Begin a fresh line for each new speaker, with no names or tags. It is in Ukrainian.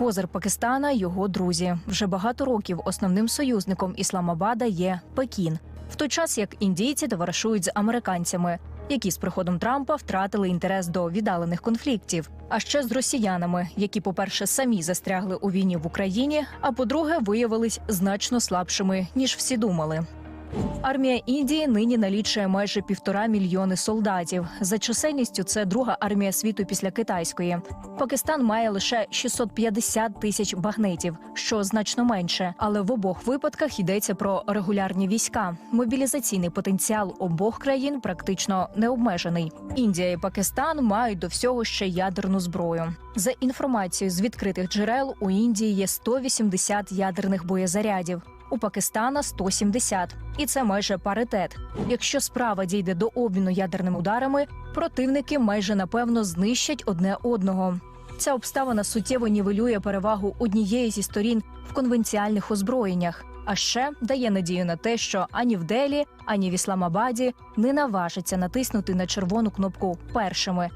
Козир Пакистана його друзі. Вже багато років основним союзником Ісламабада є Пекін, в той час як індійці товаришують з американцями, які з приходом Трампа втратили інтерес до віддалених конфліктів. А ще з росіянами, які, по-перше, самі застрягли у війні в Україні, а по-друге, виявились значно слабшими ніж всі думали. Армія Індії нині налічує майже півтора мільйони солдатів. За чисельністю це друга армія світу після китайської. Пакистан має лише 650 тисяч багнетів, що значно менше. Але в обох випадках йдеться про регулярні війська. Мобілізаційний потенціал обох країн практично не обмежений. Індія і Пакистан мають до всього ще ядерну зброю. За інформацією з відкритих джерел, у Індії є 180 ядерних боєзарядів. У Пакистана 170. і це майже паритет. Якщо справа дійде до обміну ядерними ударами, противники майже напевно знищать одне одного. Ця обставина суттєво нівелює перевагу однієї зі сторін в конвенціальних озброєннях, а ще дає надію на те, що ані в Делі, ані в Ісламабаді не наважаться натиснути на червону кнопку першими